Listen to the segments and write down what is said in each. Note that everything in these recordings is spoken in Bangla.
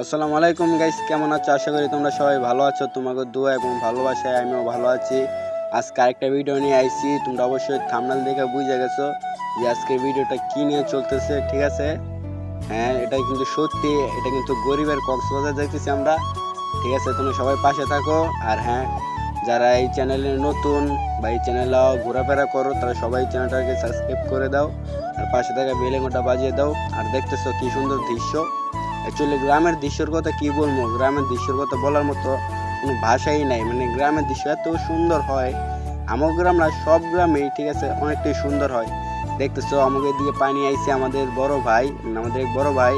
আসসালামু আলাইকুম গাইস কেমন আছো? আশা করি তোমরা সবাই ভালো আছো, তোমাকে দোয়া এবং ভালোবাসায় আমিও ভালো আছি। আজকে আরেকটা ভিডিও নিয়ে আইছি, তোমরা অবশ্যই থামনাল দেখে বুঝে গেছো যে আজকের ভিডিওটা কি নিয়ে চলতেছে, ঠিক আছে? হ্যাঁ এটা কিন্তু সত্যি, এটা কিন্তু গরিবের কক্সবাজার যাইতেছি আমরা, ঠিক আছে? তোমরা সবাই পাশে থাকো, আর হ্যাঁ যারা এই চ্যানেলে নতুন বা এই চ্যানেলে ঘোরাফেরা করো, তারা সবাই চ্যানেলটাকে সাবস্ক্রাইব করে দাও, আর পাশে থাকা বেলেঙ্গটা বাজিয়ে দাও, আর দেখতেছো কি সুন্দর দৃশ্য। অ্যাকচুয়ালি গ্রামের দৃশ্যের কথা কি বলব? গ্রামের দৃশ্যের কথা বলার মতো কোনো ভাষাই নাই। মানে গ্রামের দৃশ্য এত সুন্দর হয়। আমার গ্রাম না সব গ্রামেই ঠিক আছে, অনেকটাই সুন্দর হয়। দেখতেছো আমাদের দিকে পানি আইছে আমাদের বড় ভাই মানে আমাদের বড় ভাই।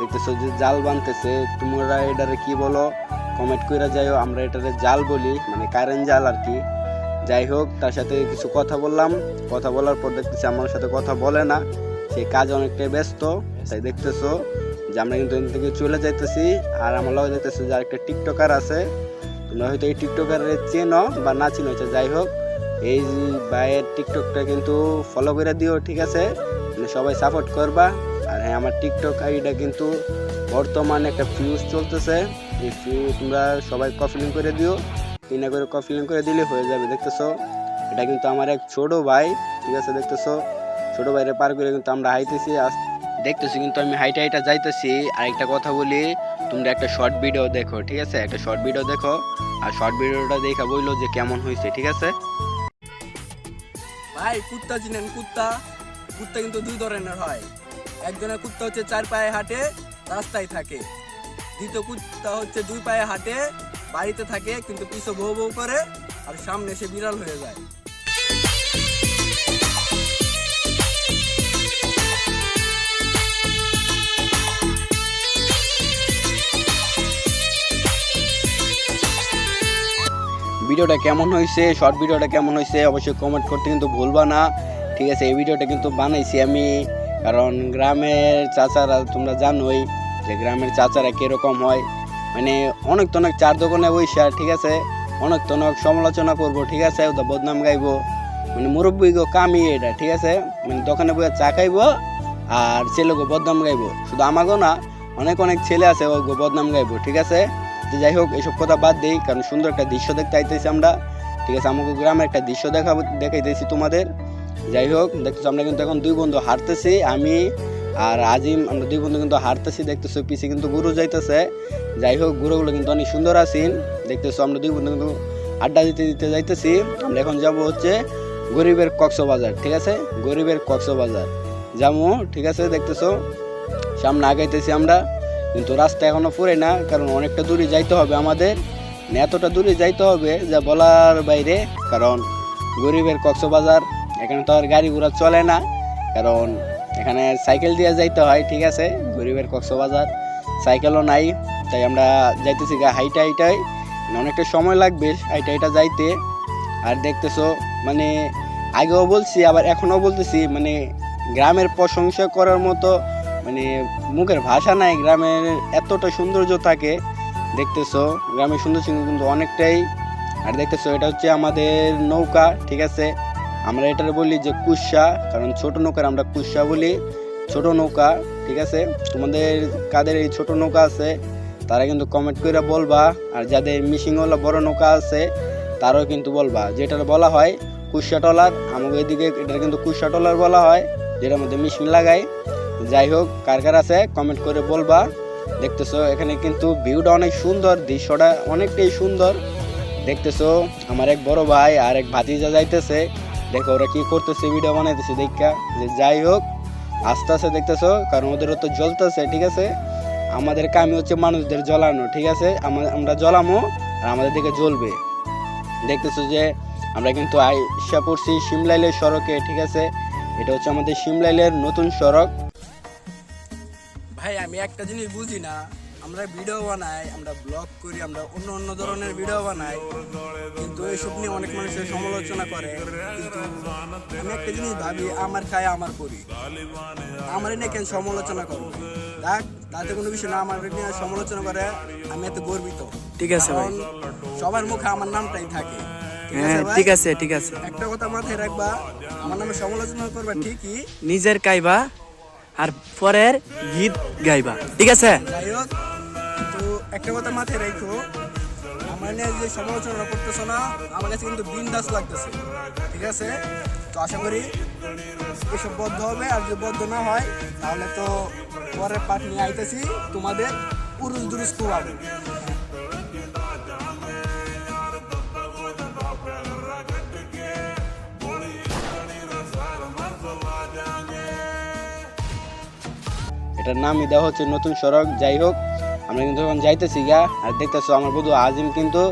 দেখতেছো যে জাল বানতেছে। তোমরা এটারে কি বলো? কমেন্ট করে যাইও, আমরা এটারে জাল বলি মানে কারেন্ট জাল আর কি যাই হোক, তার সাথে কিছু কথা বললাম। কথা বলার পর দেখতেছি, আমার সাথে কথা বলে না। সে কাজ অনেকটাই ব্যস্ত, তাই দেখতেছো। যে আমরা কিন্তু এখান থেকে চলে যাইতেছি, আর আমার লগে দেখতেছি যে আরেকটা টিকটকার আছে। তোমরা হয়তো এই টিকটকারের চেনো বা না চিনো আচ্ছা যাই হোক, এই ভাইয়ের টিকটকটা কিন্তু ফলো করে দিও, ঠিক আছে? মানে সবাই সাপোর্ট করবা। আর হ্যাঁ আমার টিকটক আইডিটা কিন্তু বর্তমানে একটা ফিউজ চলতেছে। এই ফিউজ তোমরা সবাই কফিলিং করে দিও। তিনা করে কফিলিং করে দিলে হয়ে যাবে, দেখতেছো? এটা কিন্তু আমার এক ছোট ভাই, ঠিক আছে, দেখতেছো? ছোট ভাইরে পার করে কিন্তু আমরা হাইতেছি আস- দেখতেছি, কিন্তু আমি হাইটা হাইটা যাইতেছি। আর একটা কথা বলি, তোমরা একটা শর্ট ভিডিও দেখো, ঠিক আছে? একটা শর্ট ভিডিও দেখো, আর শর্ট ভিডিওটা দেখা বলল যে কেমন হয়েছে ঠিক আছে? ভাই, কুত্তা চিনেন, কুত্তা? কুত্তা কিন্তু দুই ধরনের হয়। একজনের কুত্তা হচ্ছে চার পায়ে হাঁটে, রাস্তায় থাকে। দ্বিতীয় কুত্তা হচ্ছে দুই পায়ে হাঁটে, বাড়িতে থাকে, কিন্তু পিছু বউ বউ করে, আর সামনে সে বিড়াল হয়ে যায়। ভিডিওটা কেমন হয়েছে শর্ট ভিডিওটা কেমন হয়েছে, অবশ্যই কমেন্ট করতে কিন্তু ভুলবা না। ঠিক আছে, এই ভিডিওটা কিন্তু বানাইছি আমি, কারণ গ্রামের চাচারা তোমরা জানোই যে গ্রামের চাচারা কীরকম হয়। মানে অনেক তো অনেক চার দোকানে বইসা, ঠিক আছে? অনেক তো অনেক সমালোচনা করব, ঠিক আছে? বদনাম গাইবো। মানে মুরব্বী গো কামি এটা, ঠিক আছে? মানে দোকানে বইয়া চা খাইবো আর ছেলেগো বদনাম গাইবো। শুধু আমাকেও না, অনেক অনেক ছেলে আছে ও গো বদনাম গাইবো, ঠিক আছে? তো যাই হোক, এসব কথা বাদ দিই, কারণ সুন্দর একটা দৃশ্য দেখতে আইতেছি আমরা। ঠিক আছে, আমাকে গ্রামের একটা দৃশ্য দেখাবো, দেখাইতেছি তোমাদের। যাই হোক, দেখতেছো আমরা কিন্তু এখন দুই বন্ধু হাঁটতেছি, আমি আর আজিম, আমরা দুই বন্ধু কিন্তু হাঁটতেছি, দেখতেছো পিছিয়ে কিন্তু গুরু যাইতেছে। যাই হোক, গুরুগুলো কিন্তু অনেক সুন্দর আছেন। দেখতেছো আমরা দুই বন্ধু কিন্তু আড্ডা দিতে দিতে যাইতেছি। আমরা এখন যাব হচ্ছে গরিবের কক্সবাজার, ঠিক আছে? গরিবের কক্সবাজার। যাব, ঠিক আছে, দেখতেছো? সামনে আগাইতেছি আমরা। কিন্তু রাস্তা এখনও পুরে না, কারণ অনেকটা দূরে যাইতে হবে আমাদের। মানে এতটা দূরে যাইতে হবে যা বলার বাইরে, কারণ গরিবের কক্সবাজার, এখানে তো আর গাড়ি ঘোড়া চলে না, কারণ এখানে সাইকেল দিয়ে যাইতে হয়, ঠিক আছে? গরিবের কক্সবাজার, সাইকেলও নাই, তাই আমরা যাইতেছি গা হাইটা হাইটাই মানে অনেকটা সময় লাগবে হাইটা হাইটা যাইতে। আর দেখতেছো মানে আগেও বলছি, আবার এখনও বলতেছি মানে গ্রামের প্রশংসা করার মতো মানে মুখের ভাষা নাই, গ্রামের এতটা সৌন্দর্য থাকে, দেখতেছো। গ্রামের সুন্দর সৌন্দর্য কিন্তু অনেকটাই। আর দেখতেছো, এটা হচ্ছে আমাদের নৌকা, ঠিক আছে? আমরা এটার বলি যে কুসা, কারণ ছোট নৌকার আমরা কুসা বলি, ছোট নৌকা, ঠিক আছে? তোমাদের কাদের এই ছোট নৌকা আছে, তারা কিন্তু কমেন্ট করে বলবা। আর যাদের মিশিংওয়ালা বড় নৌকা আছে, তারাও কিন্তু বলবা। যেটার বলা হয় কুসা টলার, আমাকে এদিকে এটা কিন্তু কুসা টলার বলা হয়, যেটার মধ্যে মিশিং লাগায়। যাই হোক কার কার আছে কমেন্ট করে বলবা। দেখতেছো, এখানে কিন্তু ভিউটা অনেক সুন্দর, দৃশ্যটা অনেকটাই সুন্দর। দেখতেছো, আমার এক বড় ভাই আর এক ভাতিজা যাইতেছে। দেখো, ওরা কি করতেছে ভিডিও বানাইতেছে, দেখা। যে যাই হোক আস্তে আস্তে দেখতেছো, কারণ ওদেরও তো জ্বলতেছে, ঠিক আছে? আমাদের কামি হচ্ছে মানুষদের জ্বলানো, ঠিক আছে? আমরা জ্বলামো, আর আমাদের দিকে জ্বলবে। দেখতেছো যে, আমরা কিন্তু আইসা পড়ছি সিমলাইলের সড়কে, ঠিক আছে? এটা হচ্ছে আমাদের সিমলাইলের নতুন সড়ক। ভাই আমি একটা জিনিস বুঝি না। আমরা ভিডিও বানাই আমরা ব্লগ করি আমরা অন্য অন্য ধরনের ভিডিও বানাই। কিন্তু এইসব নিয়ে অনেক মানুষের সমালোচনা করে। কিন্তু আমি একটা জিনিস ভাবি আমার খায় আমার করি। আমার নিয়ে কেন সমালোচনা করব দেখ তাতে কোনো বিষয় না আমার নিয়ে সমালোচনা করে আমি এত গর্বিত। ঠিক আছে ভাই। সবার মুখে আমার নামটাই থাকে। ঠিক হ্যাঁ আছে ঠিক আছে। একটা কথা মাথায় রাখবা আমার নামে সমালোচনা করবা ঠিকই। নিজের গাইবা আর পরের গীত গাইবা, ঠিক আছে? যাই হোক একটা কথা মাথায় রাখো আমার নিয়ে যে সমালোচনা করতেছো না, আমার কাছে কিন্তু বিন্দাস লাগতেছে, ঠিক আছে? তো আশা করি এসব বদ্ধ হবে, আর যদি বদ্ধ না হয়, তাহলে তো পরের পাঠ নিয়ে আইতেছি তোমাদের পুরুষ দুরুষ খুয়াবো এটার নামই দেওয়া হচ্ছে নতুন সড়ক, যাই হোক, আমরা কিন্তু এখন যাইতেছি গা। আর দেখতেছো আমার বন্ধু আজিম কিন্তু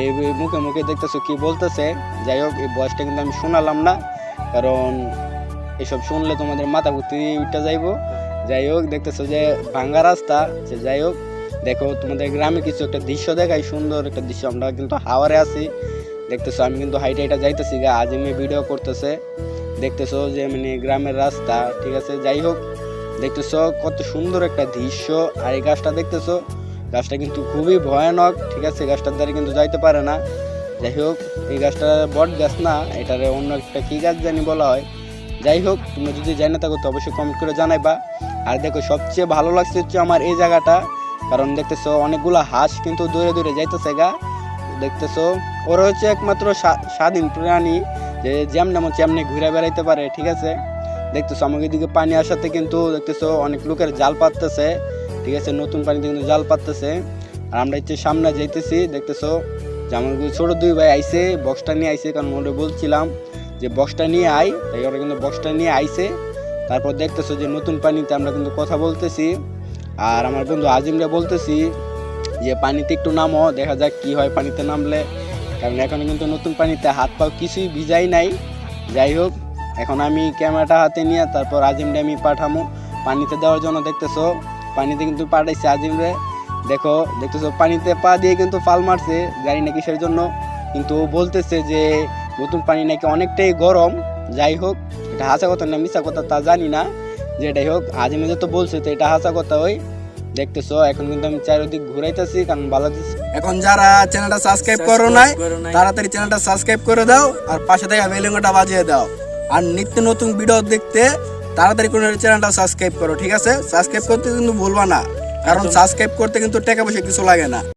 এই মুখে মুখে দেখতেছো কি বলতেছে। যাই হোক, এই বয়সটা কিন্তু আমি শোনালাম না, কারণ এসব শুনলে তোমাদের মাথা ভর্তি উঠতে যাইবো। যাই হোক, দেখতেছো যে ভাঙ্গা রাস্তা, সে যাই হোক, দেখো তোমাদের গ্রামে কিছু একটা দৃশ্য দেখাই, সুন্দর একটা দৃশ্য, আমরা কিন্তু হাওয়ারে আছি। দেখতেছো আমি কিন্তু হাইটে হাইটা যাইতেছি গা, আজিমে ভিডিও করতেছে। দেখতেছো যে মানে গ্রামের রাস্তা, ঠিক আছে, যাই হোক দেখতেছো কত সুন্দর একটা দৃশ্য। আর এই গাছটা দেখতেছো, গাছটা কিন্তু খুবই ভয়ানক, ঠিক আছে? গাছটার দ্বারা কিন্তু যাইতে পারে না। যাই হোক, এই গাছটা বট গাছ না, এটারে অন্য একটা কি গাছ জানি বলা হয়। যাই হোক তুমি যদি জানে থাকো তো অবশ্যই কমেন্ট করে জানাইবা। আর দেখো, সবচেয়ে ভালো লাগছে হচ্ছে আমার এই জায়গাটা, কারণ দেখতেছো অনেকগুলো হাঁস কিন্তু দূরে দূরে যাইতেছে গা। দেখতেছো, ওরা হচ্ছে একমাত্র স্বা- স্বাধীন প্রাণী, যে যেমন মন তেমনি ঘুরে বেড়াইতে পারে, ঠিক আছে? দেখতেছো, আমাকে এদিকে পানি আসাতে কিন্তু দেখতেছো অনেক লোকের জাল পাততেছে, ঠিক আছে, নতুন পানিতে কিন্তু জাল পাততেছে। আর আমরা হচ্ছে সামনে যাইতেছি, দেখতেছো যে আমার ছোট দুই ভাই আইসে বক্সটা নিয়ে আইসে কারণ ওরা বলছিলাম যে বক্সটা নিয়ে আই তাই ওরা কিন্তু বক্সটা নিয়ে আইসে তারপর দেখতেছো যে নতুন পানিতে আমরা কিন্তু কথা বলতেছি। আর আমার বন্ধু আজিমরা বলতেছি যে পানিতে একটু নামো, দেখা যাক কি হয় পানিতে নামলে। কারণ এখন কিন্তু নতুন পানিতে হাত পাও কিছুই ভিজাই নাই। যাই হোক এখন আমি ক্যামেরাটা হাতে নিয়ে তারপর আজিমরে আমি পাঠামো। পানিতে দেওয়ার জন্য দেখতেছো পানিতে কিন্তু পাঠাইছে আজিমরে। দেখো দেখতেছো পানিতে পা দিয়ে কিন্তু ফাল মারছে জানি না কিসের জন্য। কিন্তু ও বলতেছে যে নতুন পানি নাকি অনেকটাই গরম। যাই হোক এটা হাসা কথা না মিশা কথা তা জানি না। যেটাই হোক আজিমে তো বলছে তো এটা হাসা কথা ওই। দেখতেছো এখন কিন্তু আমি চারিদিক ঘুরাইতেছি কারণ বাংলাদেশ এখন যারা চ্যানেলটা সাবস্ক্রাইব করো নাই তাড়াতাড়ি চ্যানেলটা সাবস্ক্রাইব করে দাও আর পাশে থেকে বেলুনটা বাজিয়ে দাও। আর নিত্য নতুন ভিডিও দেখতে তাড়াতাড়ি করে চ্যানেলটা সাবস্ক্রাইব করো ঠিক আছে? সাবস্ক্রাইব করতে কিন্তু ভুলবা না কারণ সাবস্ক্রাইব করতে কিন্তু টাকা পয়সা কিছু লাগে না।